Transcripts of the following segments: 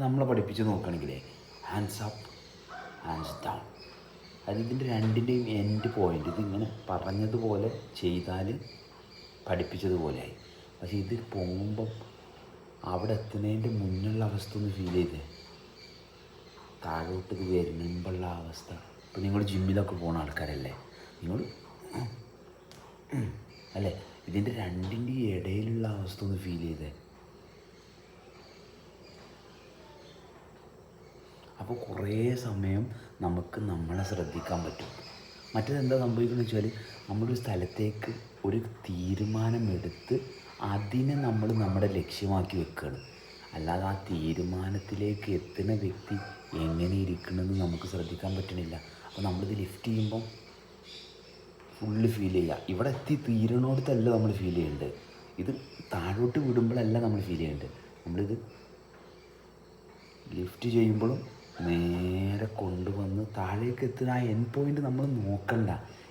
നമ്മളെ പഠിപ്പിച്ച് നോക്കുകയാണെങ്കിലേ ഹാൻഡ്സ് അപ്പ് ഹാൻഡ്സ് ഡൗൺ അത് ഇതിന്റെ രണ്ടിന്റെയും എൻഡ് പോയിന്റ് ഇതിങ്ങനെ പറഞ്ഞതുപോലെ ചെയ്താൽ പഠിപ്പിച്ചതുപോലെയായി. പക്ഷെ ഇത് പോകുമ്പം അവിടെ എത്തുന്നതിന്റെ മുന്നുള്ള അവസ്ഥ ഒന്ന് ഫീൽ ചെയ്തേ. താഴോട്ട് ഇത് വരുമ്പോഴുള്ള അവസ്ഥ. ഇപ്പം നിങ്ങൾ ജിമ്മിലൊക്കെ പോകുന്ന ആൾക്കാരല്ലേ? നിങ്ങൾ അല്ലേ? ഇതിന്റെ രണ്ടിന്റെ ഇടയിലുള്ള അവസ്ഥ ഒന്ന് ഫീൽ ചെയ്തേ. അപ്പോൾ കുറേ സമയം നമുക്ക് നമ്മളെ ശ്രദ്ധിക്കാൻ പറ്റും. മറ്റേതെന്താ സംഭവിക്കുന്നത് വെച്ചാൽ നമ്മളൊരു സ്ഥലത്തേക്ക് ഒരു തീരുമാനമെടുത്ത് അതിനെ നമ്മൾ നമ്മുടെ ലക്ഷ്യമാക്കി വെക്കുകയാണ് അല്ലാതെ ആ തീരുമാനത്തിലേക്ക് എത്തുന്ന വ്യക്തി എങ്ങനെ ഇരിക്കണമെന്ന് നമുക്ക് ശ്രദ്ധിക്കാൻ പറ്റണില്ല. അപ്പോൾ നമ്മളിത് ലിഫ്റ്റ് ചെയ്യുമ്പം ഫുള്ള് ഫീൽ ചെയ്യുക ഇവിടെ എത്തി തീരണോടത്തല്ല നമ്മൾ ഫീൽ ചെയ്യേണ്ടത് ഇത് താഴോട്ട് വിടുമ്പോഴല്ല നമ്മൾ ഫീൽ ചെയ്യേണ്ടത് നമ്മളിത് ലിഫ്റ്റ് ചെയ്യുമ്പോഴും നേരെ കൊണ്ടുവന്ന് താഴേക്ക് എത്തുന്ന ആ എൻ പോയിന്റ് നമ്മൾ നോക്കണ്ട.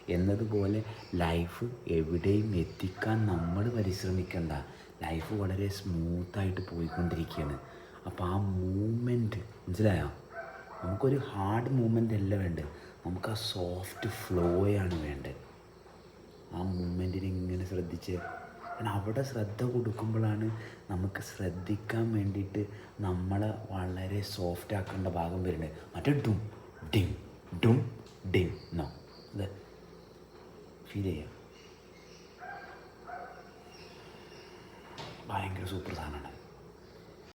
എന്നതുപോലെ ലൈഫ് എവിടെയും എത്തിക്കാൻ നമ്മൾ പരിശ്രമിക്കണ്ട. ലൈഫ് വളരെ സ്മൂത്തായിട്ട് പോയിക്കൊണ്ടിരിക്കുകയാണ്. അപ്പോൾ ആ മൂമെന്റ് മനസ്സിലായോ? നമുക്കൊരു ഹാർഡ് മൂമെന്റ് അല്ല വേണ്ടത്. നമുക്ക് ആ സോഫ്റ്റ് ഫ്ലോയാണ് വേണ്ടത്. ആ മൂമെന്റിനെ ഇങ്ങനെ ശ്രദ്ധിച്ച് കാരണം അവിടെ ശ്രദ്ധ കൊടുക്കുമ്പോഴാണ് നമുക്ക് ശ്രദ്ധിക്കാൻ വേണ്ടിയിട്ട് നമ്മളെ വളരെ സോഫ്റ്റ് ആക്കേണ്ട ഭാഗം വരുന്നത്. മറ്റേ ഡും ഡിം ഡും ഡിം നോ ഇത് ഫീൽ ചെയ്യാം. ഭയങ്കര സൂപ്പർ സാധനമാണ്.